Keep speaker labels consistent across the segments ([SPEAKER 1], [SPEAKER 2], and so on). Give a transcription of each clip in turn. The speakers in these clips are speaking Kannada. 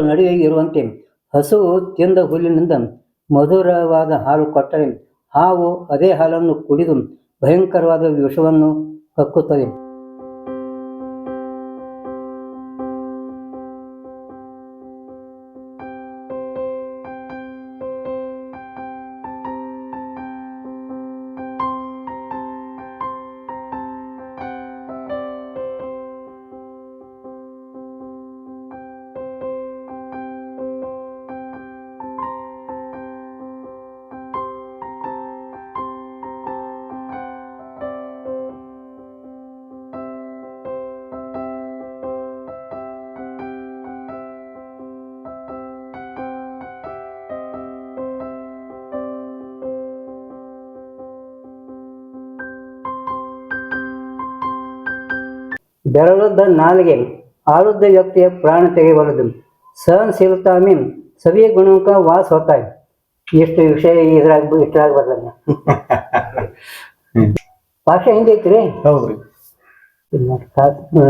[SPEAKER 1] ನಡುವೆ ಇರುವಂತೆ ಹಸು ತಿಂದ ಹುಲ್ಲಿನಿಂದ ಮಧುರವಾದ ಹಾಲು ಕೊಟ್ಟರೆ ಹಾವು ಅದೇ ಹಾಲನ್ನು ಕುಡಿದು ಭಯಂಕರವಾದ ವಿಷವನ್ನು ಕಕ್ಕುತ್ತದೆ. ಬೆರಳುದ್ದ ನಾಲಿಗೆ ಆಳುದ್ದ ವ್ಯಕ್ತಿಯ ಪ್ರಾಣ ತೆಗೆಯಬಾರದು ಸಹನಶೀಲತಾ ಮೀನ್ ಸವಿ ಗುಣಕ ವಾಸ ಹೋಗ್ತಾಯಿ ಎಷ್ಟು ವಿಷಯ ಇದ್ರಾಗ ಇಷ್ಟ ಬರ್ತದೆ ಭಾಷೆ ಹೆಂಗೈತ್ರಿ
[SPEAKER 2] ಹೌದ್ರಿ.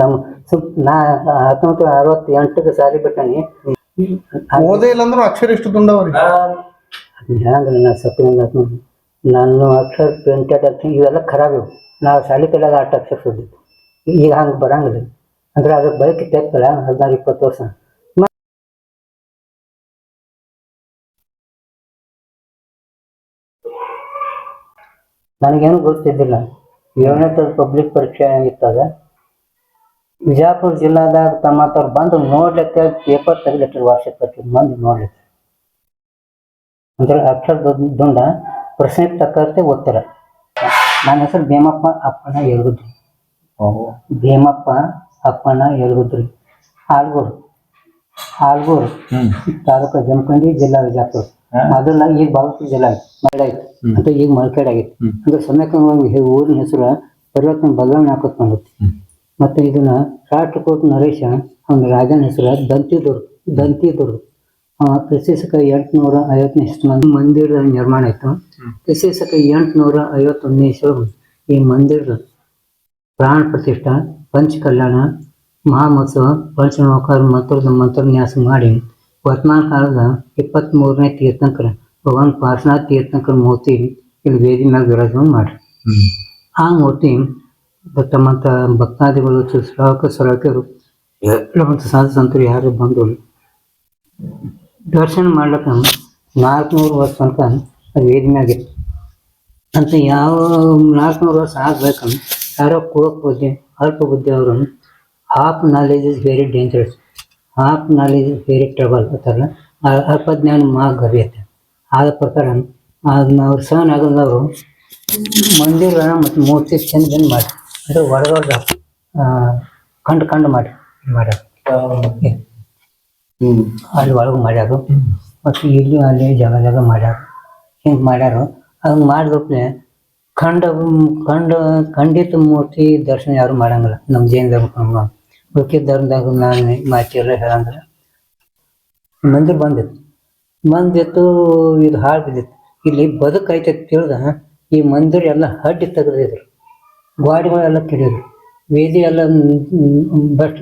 [SPEAKER 1] ನಮ್ಮ ನಾ ಹತ್ತೊಂಬತ್ತು ಅರವತ್ತೆಂಟಕ್ಕೆ ಸಾಲಿ ಬಿಟ್ಟಾನಿ.
[SPEAKER 2] ಓದೇ ಇಲ್ಲ ಅಂದ್ರೆ ಅಕ್ಷರ ಎಷ್ಟು ತುಂಡವ್ರಿ.
[SPEAKER 1] ಹೆಂಗಲ್ಲ ನಾ ಸ್ವಲ್ಪ ನಾನು ಅಕ್ಷರ ಪ್ರಿಂಟೆಡ್ ಅಂತ ಇವೆಲ್ಲ ಖರಾಬ್ ಇವು. ನಾವು ಶಾಲೆ ಕಲಾಗ ಆಟ ಅಕ್ಷರ ಸುದ್ದಿತ್ತು ಈಗ ಹಂಗೆ ಬರಂಗಿಲ್ಲ. ಅಂದ್ರೆ ಅದ್ರ ಬೈಕ್ ತೆಗ್ತಲ್ಲ ಹದಿನಾರು, ಇಪ್ಪತ್ತು ವರ್ಷ. ನನಗೇನು ಗೊತ್ತಿದ್ದಿಲ್ಲ. ಏಳನೇ ಪಬ್ಲಿಕ್ ಪರೀಕ್ಷೆ ಇತ್ತದ ವಿಜಾಪುರ ಜಿಲ್ಲಾದಾಗ ತಮ್ಮ ಹತ್ರ ಬಂದು ನೋಡ್ಲಿಕ್ಕೆ ಪೇಪರ್ ತೆಗಿಲಿಟ್ರಿ ವಾರ್ಷಿಕ ಪರೀಕ್ಷೆ ಬಂದು ನೋಡ್ಲಿಕ್ಕೆ. ಅಂದ್ರೆ ಅಕ್ಷರ ದುಡ್- ಪ್ರಶ್ನೆ ತಕ್ಕಂತೆ ಓದ್ತಾರ ನನ್ನ ಹೆಸರು ಭೀಮಪ್ಪ ಅಪ್ಪನ ಎಲ್ಗುದ್ರಿ ಭೀಮಪ್ಪ ಅಪ್ಪಣ್ಣ ಎಲ್ಗುದ್ರಿ ಆಲ್ಗೂರು ಆಲ್ಗೂರು ತಾಲೂಕು ಜಮಖಂಡಿ ಜಿಲ್ಲಾ ವಿಜಯಪುರ ಅದನ್ನ ಈಗ ಬಾಗಲಕೋಟೆ ಜಿಲ್ಲಾ ಆಯ್ತು. ಮರಳಾಯ್ತು ಅಂತ ಈಗ ಮಲ್ಕೇಡ್ ಆಗೈತೆ. ಅಂದ್ರೆ ಸಮಯಕ್ಕೆ ಊರಿನ ಹೆಸರು ಪರಿವರ್ತನೆ ಬದಲಾವಣೆ ಹಾಕೋತ್ ಬಂದೈತಿ. ಮತ್ತೆ ಇದನ್ನ ರಾಷ್ಟ್ರಕೂಟ ನರೇಶ ಅವ್ನ ರಾಜನ ಹೆಸರು ದಂತಿದುರ್ಗ ದಂತಿದುರ್ಗ ಆ ಕ್ರಿಸ್ತಕ ಎಂಟುನೂರ ಐವತ್ತನೇ ಮಂದಿ ಮಂದಿರ ನಿರ್ಮಾಣ ಆಯ್ತು. ಕ್ರಿಸ್ತಕ ಎಂಟುನೂರ ಐವತ್ತೊಂದನೇ ಇಸ್ವಿ ಈ ಮಂದಿರ ಪ್ರಾಣ ಪ್ರತಿಷ್ಠಾ ಪಂಚ ಕಲ್ಯಾಣ ಮಹಾಮಹೋತ್ಸವ ಪಂಚನೌಕಾರ ಮಂತ್ರದ ಮಂತ್ರನ್ಯಾಸ ಮಾಡಿ ವರ್ತಮಾನ ಕಾಲದ ಇಪ್ಪತ್ತ್ ಮೂರನೇ ತೀರ್ಥಂಕರ ಭಗವಾನ್ ಪಾರ್ಶ್ವನಾಥ್ ತೀರ್ಥಂಕರ ಮೂರ್ತಿ ಇಲ್ಲಿ ವೇದಿ ಮ್ಯಾಗ ವಿರಾಜಮಾನ ಮಾಡ್ರಿ. ಆ ಮೂರ್ತಿ ತಮ್ಮಂತ ಭಕ್ತಾದಿಗಳು ಶ್ರಾವಕ ಶ್ರಾವಕರು ಮತ್ತು ಸಾಧು ಸಂತರು ಯಾರು ಬಂದು ದರ್ಶನ ಮಾಡ್ಲಿಕ್ಕೆ ನಾಲ್ಕುನೂರು ವರ್ಷ ತನಕ ಅದು ವೇದಿ ಮ್ಯಾಗಿತ್ತು ಅಂತ ಯಾವ ನಾಲ್ಕುನೂರು ವರ್ಷ ಆಗ್ಬೇಕಂದ್ರೆ ಯಾರೋ ಕೋಕ್ ಬಗ್ಗೆ ಅಲ್ಪ ಬುದ್ಧಿ ಅವರು half knowledge is very dangerous half knowledge is very trouble ಅಂತಾರಲ್ಲ ಅಲ್ಪ ಜ್ಞಾನ ಮಾ ಗರಿಯತ್ತೆ ಆದ ಪ್ರಕಾರ ಅದನ್ನ ಅವ್ರು ಸಹನ್ ಆಗದವರು ಮಂದಿರ ಮತ್ತು ಮೂರ್ತಿ ಚಂದ ಮಾಡಿ ಅದು ಹೊರಗಡೆ ಕಂಡು ಕಂಡು ಮಾಡಿ ಮಾಡ್ಯಾರ ಅಲ್ಲಿ ಒಳಗೆ ಮಾಡ್ಯಾರು. ಮತ್ತು ಇಲ್ಲಿ ಅಲ್ಲಿ ಜಾಗ ಜಾಗ ಮಾಡ್ಯಾರ. ಹಿಂಗೆ ಮಾಡ್ಯಾರು. ಹಂಗೆ ಮಾಡಿದ್ರಪ್ಲೆ ಖಂಡ ಖಂಡ ಖಂಡಿತ ಮೂರ್ತಿ ದರ್ಶನ ಯಾರು ಮಾಡಂಗಿಲ್ಲ. ನಮ್ಮ ಜೈನ ಧರ್ಮ ಉಳ್ಕಿದ ಧರ್ಮದಾಗ ನಾನು ಮಾತಿ ಎಲ್ಲ ಹೇಳಂಗಿಲ್ಲ. ಮಂದಿರ ಬಂದಿತ್ತು. ಬಂದಿತ್ತು ಇದು ಹಾಳು ಬಿದ್ದಿತ್ತು. ಇಲ್ಲಿ ಬದುಕೈತೆ ತಿಳಿದ ಈ ಮಂದಿರ ಎಲ್ಲ ಹಡ್ಡಿ ತೆಗೆದಿದ್ರು. ಗಾಡಿಗಳೆಲ್ಲ ಕಿಡಿದ್ರು. ವೇದಿ ಎಲ್ಲ ಬಟ್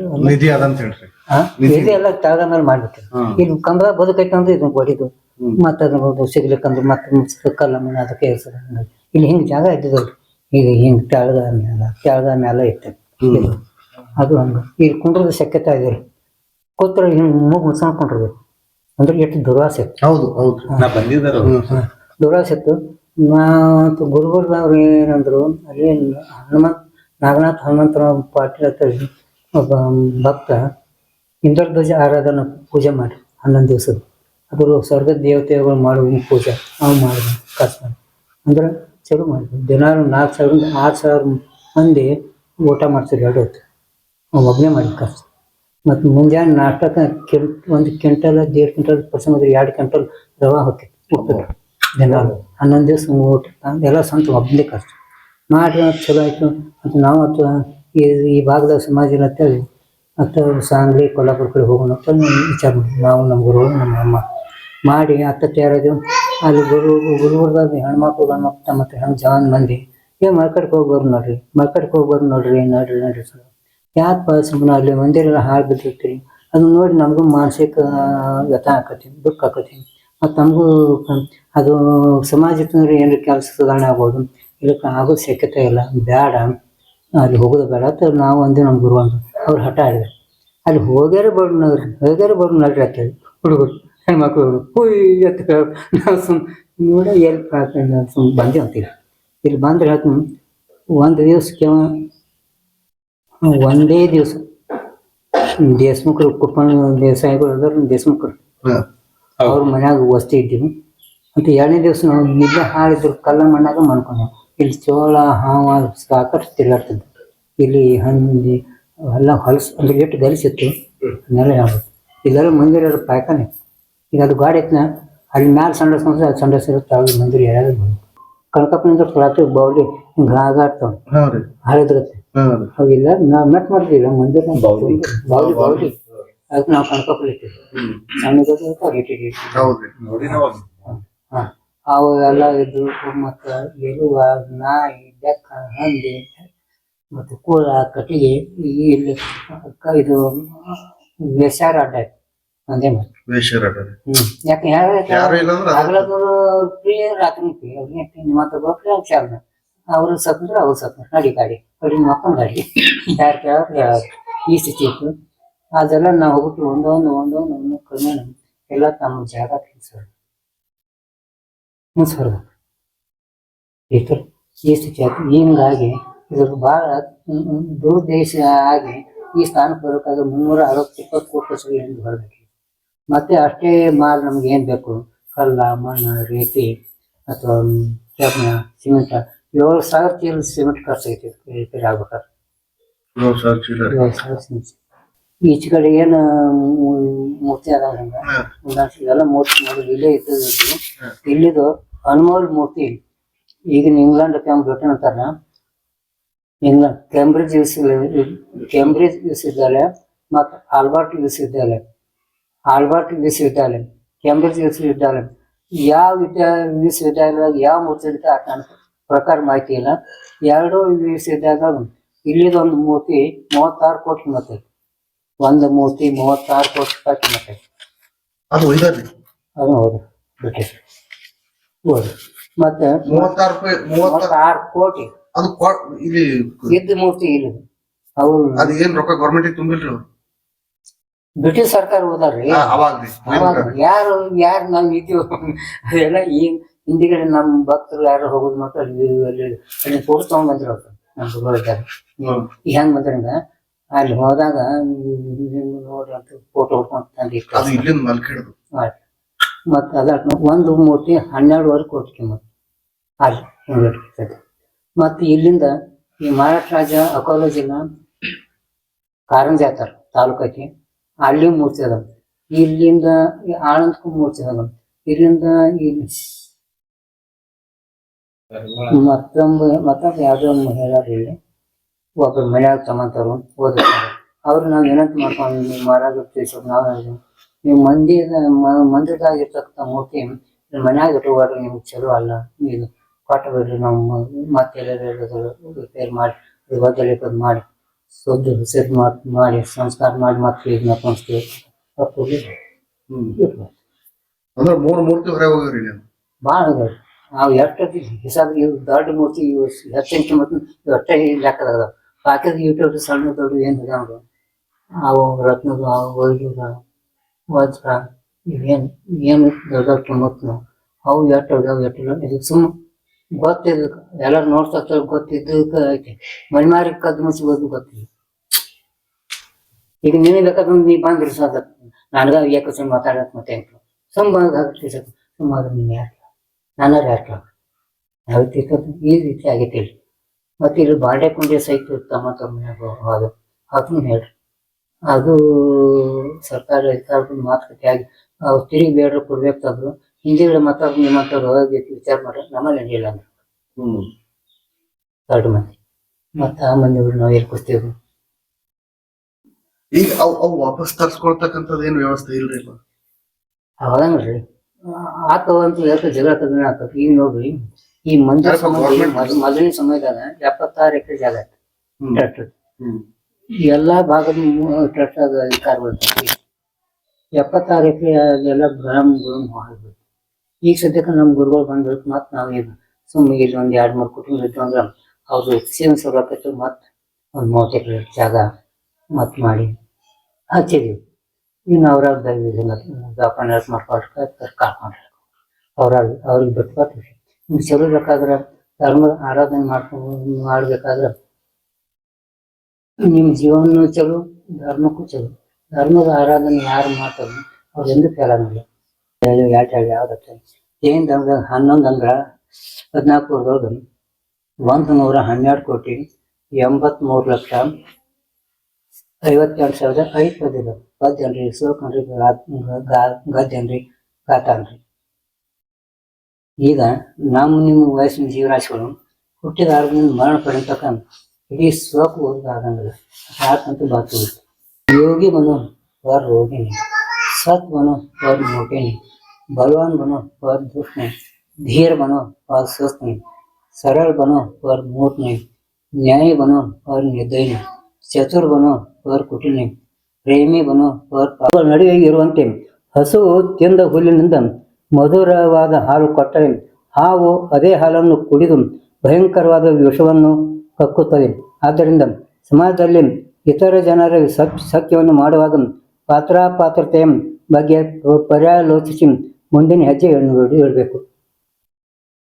[SPEAKER 1] ವೇದಿ ಎಲ್ಲ ತಳದ ಮೇಲೆ ಮಾಡ್ಬಿಟ್ಟಿದ್ರು
[SPEAKER 2] ಹ್ಮ್.
[SPEAKER 1] ಇಲ್ಲಿ ಕಂಬ ಬದುಕೈತೆ ಅಂದ್ರೆ ಇದನ್ನ ಹೊಡಿದು
[SPEAKER 2] ಹ್ಮ್.
[SPEAKER 1] ಮತ್ತೆ ಅದನ್ನ ಸಿಗ್ಲಿಕ್ಕಂದ್ರೆ ಮತ್ತೆ ಕಲ್ಲ ಮನೆ ಅದಕ್ಕೆ ಇಲ್ಲಿ ಹಿಂಗೆ ಜಾಗ ಇದ್ದದ್ದು ಈಗ ಹಿಂಗೆ ತೆಳಗ ಮೇಲೆ ತೆಳಗ ಮೇಲೆ ಇತ್ತು ಇದು. ಅದು ಹಂಗ ಇಲ್ಲಿ ಕುಂಡ್ರದ ಶಕ್ಯತೆ ಇದ್ರಿ ಕೂತ್ರ ಹಿಂಗೆ ಮೂಗು ಮುಚ್ಕೊಂಡು ಕುಂಡ್ರಬೇಕು ಅಂದ್ರೆ ಎಷ್ಟು ದುರ್ವಾಸ ಇತ್ತು
[SPEAKER 2] ಹೌದು ಹೌದು. ನಾ ಬಂದಿದ್ದಾರ
[SPEAKER 1] ಇತ್ತು ಮತ್ತು ಗುರುಗುರುದವ್ರು ಏನಂದ್ರು ಅಲ್ಲಿ ಹನುಮಂತ್ ನಾಗನಾಥ್ ಹನುಮಂತರಾವ್ ಪಾಟೀಲ್ ಅಂತ ಒಬ್ಬ ಭಕ್ತ ಇಂದ್ರಧ್ವಜ ಆರಾಧನೆ ಪೂಜೆ ಮಾಡಿ ಹನ್ನೊಂದು ದಿವಸದ ಅದು ಸ್ವರ್ಗದ ದೇವತೆಗಳು ಮಾಡುವ ಪೂಜೆ. ನಾವು ಮಾಡಿದ್ವಿ ಕಷ್ಟ. ಅಂದ್ರೆ ಚಲೋ ಮಾಡಿದ್ವಿ. ದಿನಾರು ನಾಲ್ಕು ಸಾವಿರ, ಆರು ಸಾವಿರ ಮಂದಿ ಊಟ ಮಾಡ್ತಿದ್ರು ಎರಡು ಹೊತ್ತು. ಒಬ್ಬನೇ ಮಾಡಿದ ಕಷ್ಟ ಮತ್ತು ಮುಂಜಾನೆ ನಾಷ್ಟಕ್ಕೆ ಕೆಂ, ಒಂದು ಕ್ವಿಂಟಲ್, ದೇಡ್ ಕ್ವಿಂಟಲ್, ಪರ್ಸಂಟ್ ಎರಡು ಕ್ವಿಂಟಲ್ ರವೆ ಹಾಕಿ ಹೋಗ್ತಿದ್ರು ದಿನಾಲು ಹನ್ನೊಂದು ದಿವಸ ಊಟ. ಎಲ್ಲ ಸ್ವಂತ ಒಬ್ಬನೇ ಕಷ್ಟ ಮಾಡಿ ಚಲೋ ಆಯಿತು. ಮತ್ತು ನಾವು ಅಥವಾ ಈ ಈ ಭಾಗದ ಸಮಾಜ ಇಲ್ಲ ಅಂತೇಳಿ ಮತ್ತು ಸಾಂಗ್ಲಿ ಕೊಲ್ಲಾಪುರ ಕಡೆ ಹೋಗೋಣ ಅಂತ ವಿಚಾರ ಮಾಡಿ ನಾವು ನಮ್ಮ ಗುರು ನಮ್ಮ ಅಮ್ಮ. ಮಾಡಿ ಅತ್ತ ತಯಾರಿದೆವು ಅಲ್ಲಿ ಗುರು ಗುರುಗುರ್ದಾಗ ಹೆಣ್ಮಕ್ಳು, ಗಂಡ್ಮಕ್ಳು ಮತ್ತು ಹೆಣ್ಣು ಜವಾನ್ ಮಂದಿ, ಏ ಮಾರ್ಕೆಟ್ಗೆ ಹೋಗ್ಬಾರ್ದು ನೋಡ್ರಿ ಮಾರ್ಕೆಟ್ಗೆ ಹೋಗ್ಬಾರ್ದು ನೋಡ್ರಿ ನೋಡ್ರಿ ನೋಡ್ರಿ ಸರ್. ಯಾಕಪ್ಪ ಸುಮ್ಮನೆ ಅಲ್ಲಿ ಮಂದಿರ ಎಲ್ಲ ಹಾಳು ಬಿದ್ದಿರ್ತೀರಿ? ಅದನ್ನ ನೋಡಿ ನಮಗೂ ಮಾನಸಿಕ ವ್ಯಥ ಆಕತಿ, ದುಃಖ ಆಕತಿ. ಮತ್ತು ನಮಗೂ ಅದು ಸಮಾಜಕ್ಕೆ ಏನು ಕೆಲಸ ಸುಧಾರಣೆ ಆಗ್ಬೋದು. ಇದಕ್ಕೆ ಆಗೋ ಶಕ್ಯತೆ ಇಲ್ಲ ಬೇಡ ಅಲ್ಲಿ ಹೋಗೋದು ಬೇಡ. ಅಂತ ನಾವು ಅಂದೆ ನಮ್ಮ ಗುರು ಅಂದ್ರು. ಅವ್ರು ಹಠ ಆಡಿದ್ರು. ಅಲ್ಲಿ ಹೋಗ್ಯಾರ ಬಡ್ ನೋಡ್ರಿ, ಹೋಗ್ಯಾರ ನಡ್ರಿ ಅಂತ ಹುಡುಗರು. ಹೆಣ್ಮಕ್ಳು ಹೇಳಿ ನಾವು ಸುಮ್ ನೋಡ ಎಲ್ಪ್ ಹಾಕೊಂಡು ಸುಮ್ ಬಂದೆ ಅಂತೀವಿ ಇಲ್ಲಿ ಬಂದ್ರೆ ಹೇಳ್ತೀನಿ ಒಂದು ದಿವಸಕ್ಕೆ ಒಂದೇ ದಿವಸ. ದೇಶಮುಖರು ಕುಪ್ಪಣ್ಣ ದೇಸಾಯಿಗಳು ಅದಾರ ದೇಶಮುಖರು ಅವ್ರ ಮನ್ಯಾಗ ವಸ್ತಿ ಇದ್ದೀವಿ. ಮತ್ತು ಎರಡನೇ ದಿವಸ ನಾವು ನಿದ್ದೆ ಹಾಳಿದ್ರು ಕಲ್ಲ ಮಣ್ಣಾಗ ಮನ್ಕೊಂಡೆವು ಇಲ್ಲಿ ಚೋಳ ಹಾವ ಸಾಕಷ್ಟು ತಿರ್ಗಾಡ್ತಿದ್ವು. ಇಲ್ಲಿ ಹಂದಿ ಎಲ್ಲ ಹೊಲಸು ಅಂದ್ರೆ ಎಷ್ಟು ಗಲಿಸಿತ್ತು ಅದನ್ನೆಲ್ಲ ಹೇಳ್ಬೋದು ಇಲ್ಲೆಲ್ಲ ಮಂದಿರ ಪಾಯ್ಕಾನೆ ಈಗ ಅದು ಗಾಡಿ ಐತ್ನ ಅಲ್ಲಿ ಮ್ಯಾಲೆ ಸಂಡಸ್ ಅಂದ್ರೆ ಅದು ಸಂಡಸ್ ಇರುತ್ತೆ ಅವ್ರಿಗೆ ಮಂದಿರ ಯಾರು ಕನಕಪ್ಪನಿಂದ ರಾತ್ರಿ ಬೌಲಿ ಹಿಂಗೆ ಆಗಾಡ್ತಾವೆ
[SPEAKER 2] ಹಾ ರೀ.
[SPEAKER 1] ಹಾಳಿದ್ರತ್ತೆ
[SPEAKER 2] ಹಾ ರೀ.
[SPEAKER 1] ಅವಿಲ್ಲ ನಾವು ಮೆಟ್ ಮಾಡ್ತೀವಿ ಮಂದಿರ
[SPEAKER 2] ಬೌಲಿ
[SPEAKER 1] ಬೌಲಿ ಬೌಲಿ ಅದಕ್ಕೆ ನಾವು ಕನಕಪ್ಪಲಿ
[SPEAKER 2] ಇಟ್ಟಿದ್ವಿ.
[SPEAKER 1] ಹ. ಅವು ಎಲ್ಲ ಇದ್ದು ಮತ್ತ ಎಲುವ ನಾಯಿ ಬೆಕ್ಕ ಹಂದಿ ಮತ್ತು ಕೂಳ ಕಟ್ಟಿಗೆ ಇಲ್ಲಿ ಇದು ವ್ಯಸಾರ ಅಡ್ಡ. ಒಂದೇ ಹ್ಮ್. ಯಾಕೆ ಯಾರು
[SPEAKER 2] ಯಾರು ಇಲ್ಲ ಅಂದ್ರೆ ಅದೇ.
[SPEAKER 1] ಹಗಲದ್ದು ಫ್ರೀ ರಾತ್ರಿ ಫ್ರೀ ಅವ್ರಿಗೆ ಮತ್ತೆ ಗೊಬ್ಬರ ಹುಷಾರ ಅವ್ರು ಸತ್ತಂದ್ರೆ ಅವ್ರು ಸತ್ತ ನಡಿ ಗಾಡಿ ಅವ್ರಿಗೆ ಮಕ್ಕಳ ಗಾಡಿ. ಯಾರು ಕೇಳೋರು ಈ ಸ್ಥಿತಿ ಇತ್ತು. ಅದೆಲ್ಲ ನಾವು ಹೋಗ್ಬಿಟ್ಟು ಒಂದೊಂದು ಒಂದೊಂದು ಒಂದು ಕ್ರಮೇಣ ಎಲ್ಲ ತಮ್ಮ ಜಾಗ ತಿನ್ಸೋರು ಮುನ್ಸೋರು ಈ ಥರ ಈ ಸ್ಥಿತಿ ಆಯ್ತು. ಹಿಂಗಾಗಿ ಇದ್ರ ಭಾಳ ದೇಶ ಆಗಿ ಈ ಸ್ಥಾನಕ್ಕೆ ಬರೋಕ್ಕಾಗ ಮುನ್ನೂರ ಅರವತ್ತು ಇಪ್ಪತ್ತು ಕೋಟಿ ಸಲ ಎಂದು ಹೊರಬೇಕು ಮತ್ತೆ ಅಷ್ಟೇ ಮಾಲ್ ನಮ್ಗೆ ಏನ್ ಬೇಕು? ಕಲ್ಲ ಮಣ್ಣು ರೇತಿ ಅಥವಾ ಕೆಬ್ಬಣ ಸಿಮೆಂಟ್. ಏಳು ಸಾವಿರ ಚೀಲ ಸಿಮೆಂಟ್ ಖರ್ಚಾಗೈತಿ ರಿಪೇರಿ ಆಗ್ಬೇಕಾದ್ರೆ.
[SPEAKER 2] ಏಳು ಸಾವಿರ ಚೀಲ.
[SPEAKER 1] ಏಳು ಸಾವಿರ ಸಿಮೆಂಟ್. ಈಚೆ ಕಡೆ ಏನು ಮೂರ್ತಿ ಅದಾವ. ಇದೆಲ್ಲ ಮೂರ್ತಿ ಮಾಡಿ ಇಲ್ಲೇ ಇದ್ದು ಇಲ್ಲಿದು ಅನ್ಮೋಲ್ ಮೂರ್ತಿ. ಈಗಿನ ಇಂಗ್ಲೆಂಡ್ ಕ್ಯಾಂಪ್ ಬ್ರಿಟನ್ ಅಂತಾರ. ಇಂಗ್ಲೆಂಡ್ ಕೇಂಬ್ರಿಡ್ಜ್ ವಿಶ್ವ ಯೂಸ್ ಇದ್ದಾರೆ ಮತ್ತು ಆಲ್ಬರ್ಟ್ ವಿಶ್ವವಿದ್ಯಾಲಯ ಆಲ್ಬರ್ಟ್ ವಿಶ್ವವಿದ್ಯಾಲಯ ಕೇಂಬ್ರಿಡ್ಜ್ ವಿಶ್ವವಿದ್ಯಾಲಯ ಯಾವ ವಿದ್ಯಾ ವಿಶ್ವವಿದ್ಯಾಲಯದಾಗ ಯಾವ ಮೂರ್ತಿ ಇರುತ್ತೆ ನನ್ನ ಪ್ರಕಾರ ಮಾಹಿತಿ ಇಲ್ಲ. ಎರಡು ವಿಶ್ವವಿದ್ಯಾಲಯದಾಗ ಇಲ್ಲಿದೊಂದು ಮೂರ್ತಿ ಮೂವತ್ತಾರು ಕೋಟಿ ಮತ್ತೆ ಒಂದು ಮೂರ್ತಿ ಮೂವತ್ತಾರು ಕೋಟಿ ರೂಪಾಯಿ ಮತ್ತೆ
[SPEAKER 2] ಅದು
[SPEAKER 1] ಅದು ಹೌದು. ಬ್ರಿಟಿಷ್ ಹೌದು. ಮತ್ತೆ
[SPEAKER 2] ಮೂವತ್ತಾರು ರೂಪಾಯಿ ಮೂವತ್ತಾರು
[SPEAKER 1] ಕೋಟಿ.
[SPEAKER 2] ಅದು ಇಲ್ಲಿ
[SPEAKER 1] ಇದ್ದ ಮೂರ್ತಿ ಇಲ್ಲಿ. ಅವ್ರು
[SPEAKER 2] ಅದು ಏನ್ ರೊಕ್ಕ ಗೌರ್ಮೆಂಟ್ ತುಂಬಿಲ್ರಿ ಅವ್ರು?
[SPEAKER 1] ಬ್ರಿಟಿಷ್ ಸರ್ಕಾರ ಹೋದಾರ್ರಿ ಯಾರು ಯಾರು ನಾವು ಇದ್ದೀವಿ ಅದೆಲ್ಲ ಈ ಹಿಂದಿಗಡೆ ನಮ್ ಭಕ್ತರು ಯಾರು ಹೋಗೋದು ಮತ್ತೆ ಅಲ್ಲಿ ಅಲ್ಲಿ ಅಲ್ಲಿ ತಗೊಂಡ್ ನಮ್ ನಮ್ಮ
[SPEAKER 2] ಈ
[SPEAKER 1] ಈಗ ಹೆಂಗ್ ಬಂದ್ರಂಗ ಅಲ್ಲಿ ಹೋದಾಗ ನೋಡ್ರಿ ಅಂತ ಫೋಟೋ ಹೊಡ್ಕೊಂಡ್ ಮತ್ತು ಅದ ಒಂದು ಮೂರ್ತಿ ಹನ್ನೆರಡುವರೆ ಕೋಟಿ ಮತ್ತೆ ಅಲ್ಲಿ ಮತ್ ಮತ್ತು ಇಲ್ಲಿಂದ ಈ ಮಹಾರಾಷ್ಟ್ರ ರಾಜ್ಯ ಅಕೋಲಾ ಜಿಲ್ಲಾ ಕಾರಂಜಿ ಆತಾರ ತಾಲೂಕು ಐತಿ ಅಲ್ಲಿ ಮೂರ್ತಿ ಅದ ಇಲ್ಲಿಂದ ಆಳಂದಕ್ಕೂ ಮೂರ್ತಿ ಅದ ಇಲ್ಲಿಂದ ಇಲ್ಲಿ. ಮತ್ತೊಂದು ಮತ್ತೊಂದು ಯಾವುದೋ ಒಂದು ಹೇಳ್ಯಾರ ಇಲ್ಲಿ. ಒಬ್ರು ಮನ್ಯಾಗ ತಮ್ಮಂತವ್ರು ಓದಿರ್ತಾರೆ. ಅವ್ರು ನಾವು ಏನಂತ ಮಾಡ್ಕೊಂಡು ಮಾರಾಗ ತಿಳಿಸೋದು ನಾವು ನೀವು ಮಂದಿರ ಮ- ಮಂದಿರದಾಗ ಇರ್ತಕ್ಕಂಥ ಮೂರ್ತಿ ಮನೆಯಾಗ ಇಟ್ಟುವಾಗ ನಿಮ್ಗೆ ಚಲೋ ಅಲ್ಲ. ಇದು ಕೊಟ್ಟು ಬಿಡ್ರಿ ನಾವು ಮತ್ತೆ ರಿಪೇರ್ ಮಾಡಿ ಮಾಡಿ. ಶುದ್ಧ ಹುಸೇತ್ ಮಾಡಿ ಮಾಡಿ ಸಂಸ್ಕಾರ ಮಾಡಿ ಮತ್ತೆ ಇದನ್ನ ಕುಣಿಸ್ತೀವಿ ತಪ್ಪು
[SPEAKER 2] ಹ್ಮ್. ಅಂದ್ರೆ ಮೂರ್ ಮೂರ್ತಿ ಹೊರಗೆ ಹೋಗ್ರಿ ನೀವು?
[SPEAKER 1] ಭಾಳ ಅದಾವ ನಾವು ಎಷ್ಟು ಹಿಸಾಬ್ ಇವು ದೊಡ್ಡ ಮೂರ್ತಿ ಇವು ಹೆಚ್ಚಿನ ಮತ್ತು ಅಷ್ಟೇ ಲೆಕ್ಕದಾಗ ಬಾಕಿದ ಯೂಟ್ಯೂಬ್ ಸಣ್ಣ ದೊಡ್ಡ ಏನು ಇದಾವ ಅವು ರತ್ನದು ಅವು ವೈದ್ಯದ ವಜ್ರ ಇವೇನು ಏನು ದೊಡ್ಡ ತುಂಬ ಅವು ಎಷ್ಟು ಅದಾವ ಎಟ್ಟಿಲ್ಲ ಇದಕ್ಕೆ ಸುಮ್ಮ ಗೊತ್ತಿದ್ದು ಎಲ್ಲರೂ ನೋಡ್ತಾ ಗೊತ್ತಿದ್ದಕ್ಕೆ ಐತಿ. ಮಣ್ಮಾರಿ ಕದ್ದು ಮುಚ್ಚಿ ಗೊತ್ತು ಗೊತ್ತಿಲ್ಲ. ಈಗ ನೀನು ಬೇಕಾದ್ರೆ ನೀ ಬಂದ್ರಿ ಸದ ನನಗ ಯಾಕೆ ಸುಮ್ಮನೆ ಮಾತಾಡಕ್ ಮತ್ತೆ ಸುಮ್ಮನೆ ಸುಮ್ಮ ಬಂದಾಗ ಸುಮ್ಮ ನೀನು ನಾನು ಯಾಕೆ ಯಾವ ಈ ರೀತಿ ಆಗೈತೆ ಇಲ್ಲಿ. ಮತ್ತೆ ಇಲ್ಲಿ ಬಾಂಡೆ ಕುಂಡೆ ಸಹಿತ ತಮ್ಮ ತಮ್ಮ ಅದು ಅದನ್ನು ಹೇಳ್ರಿ. ಅದು ಸರ್ಕಾರ ಅಧಿಕಾರದ ಮಾತುಕತೆ ಆಗಿ, ಅವ್ರು ತಿರುಗಿ ಬೇಡ್ರು ಕೊಡ್ಬೇಕಾದ್ರು ಹಿಂದಿಗಳು ಮಾತಾಡ್ ನಿಮ್ಮಂತವ್ರು ಹೋಗಿ ವಿಚಾರ ಮಾಡ್ರಿ ನಮ್ಮಲ್ಲಿ ಏನಿಲ್ಲ ಅಂದ್ರೆ.
[SPEAKER 2] ಹ್ಮ್.
[SPEAKER 1] ಎರಡು ಮಂದಿ. ಮತ್ತೆ ಆ ಮಂದಿಗಳು ನಾವು ಎಲ್ಲಿ ಕೂರ್ತೀವಿ
[SPEAKER 2] ಈಗ ಅವು ಅವ್ ವಾಪಸ್ ತರ್ಸ್ಕೊಳ್ತಕ್ಕಂಥದ್ದು ಏನ್ ವ್ಯವಸ್ಥೆ ಇಲ್ರಿ ಅಲ್ಲ?
[SPEAKER 1] ಅವಾಗ ನೋಡ್ರಿ ಆತವ ಅಂತ ಹೇಳ್ತ ಜಗಳ ಕಡಿಮೆ ಆಗ್ತದೆ. ಈಗ ನೋಡ್ರಿ ಈ ಮಂದಿರ ಮೊದ್- ಮೊದಲಿನ ಸಮಯದಾಗ ಎಪ್ಪತ್ತಾರು ಎಕರೆ ಜಾಗ
[SPEAKER 2] ಟ್ರ್ಯಾಕ್ಟರ್.
[SPEAKER 1] ಎಲ್ಲಾ ಭಾಗದ ಟ್ರ್ಯಾಕ್ಟರ್ ಕಾರ್ ಬರ್ತೈತಿ ಎಪ್ಪತ್ತಾರು ಎಕರೆ ಎಲ್ಲ ಗ್ರಾಮಗಳು ಮಾಡ್ಬೇಕು ಈಗ ಸದ್ಯಕ್ಕೆ ನಮ್ಮ ಗುರುಗಳು ಬಂದ್ಬಿಟ್ಟು ಮತ್ತೆ ನಾವು ಈಗ ಸುಮ್ಮನೆ ಇಲ್ಲಿ ಒಂದು ಎರಡು ಮೂರು ಕುಟುಂಬ ಇತ್ತು ಅಂದ್ರೆ ಅವ್ರು ಸೇವೆ ಸೌಲಭ್ಯ ಮತ್ತೆ ಒಂದು ಮೂವತ್ತು ಎಕರೆ ಜಾಗ ಮತ್ತೆ ಮಾಡಿ ಹಚ್ಚಿದ್ವಿ. ಇನ್ನು ಅವ್ರ ವ್ಯಾಪಾರ ಮಾಡ್ಕೊಳ್ಕ ಕರ್ಕೊಂಡ್ರೆ ಅವ್ರ ಅವ್ರಿಗೆ ಬರ್ತೀವಿ ನಿಮ್ಗೆ ಚಲೋ ಬೇಕಾದ್ರೆ ಧರ್ಮದ ಆರಾಧನೆ ಮಾಡ್ಕೊಂಡು ಮಾಡ್ಬೇಕಾದ್ರೆ ನಿಮ್ಮ ಜೀವನ ಚಲೋ, ಧರ್ಮಕ್ಕೂ ಚಲೋ. ಧರ್ಮದ ಆರಾಧನೆ ಯಾರು ಮಾಡ್ತಾರೆ ಅವ್ರು ಎಂದೂ ಫೇಲ್ ಆಗಲ್ಲ ಎರಡು ಎರಡು ಯಾವ್ದತ್ತೆ ಜೈನ್ ಧರ್ಮದಾಗ ಹನ್ನೊಂದು ಅಂದ್ರೆ ಹದಿನಾಲ್ಕು ವರ್ಷದೊಳಗೆ ಒಂದು ನೂರ ಹನ್ನೆರಡು ಕೋಟಿ, ಎಂಬತ್ಮೂರು ಲಕ್ಷ ಐವತ್ತೆರಡು ಸಾವಿರದ ಐದು ಪದಿದ್ರು ಗದ್ದನ್ರಿ ಸೋಕನ್ರಿ ಗದ್ದನ್ರಿ ಗಾತಾನ್ರಿ. ಈಗ ನಮ್ಮ ನಿಮ್ಮ ವಯಸ್ಸಿನ ಜೀವರಾಶಿಗಳು ಹುಟ್ಟಿದ ಆರೋಗ್ಯದಿಂದ ಮರಣ ಪಡೆಯತಕ್ಕ ಇಡೀ ಸೋಕು ಆಗಂಗಿಲ್ಲ ಸಾಕಂತೂ ಬಾತು? ಯೋಗಿ ಬಂದು ಹೊರ ರೋಗಿ સત બનો તો જ મોટેની બલવાન બનો તો ಧೀರ್ દુઃખને ધીર બનો તો જ સ્વસ્થને સરળ બનો તો જ મોટને ಚತುರ್ ಬನೋ ಅವರ ಕುಟಿನಿ ಪ್ರೇಮಿ ಬನೋ ಅವರ ನಡುವೆ ಇರುವಂತೆ ಹಸು ತಿಂದ ಹುಲ್ಲಿನಿಂದ ಮಧುರವಾದ ಹಾಲು ಕೊಟ್ಟರೆ ಹಾವು ಅದೇ ಹಾಲನ್ನು ಕುಡಿದು ಭಯಂಕರವಾದ ವಿಷವನ್ನು ಕಕ್ಕುತ್ತದೆ. ಆದ್ದರಿಂದ ಸಮಾಜದಲ್ಲಿ ಇತರ ಜನರ ಸತ್ಯವನ್ನು ಮಾಡುವಾಗ ಪಾತ್ರಾಪಾತ್ರತೆ ಬಗ್ಗೆ ಪರ್ಯಾಲೋಚಿಸಿ ಮುಂದಿನ ಹೆಜ್ಜೆ ಇಡಬೇಕು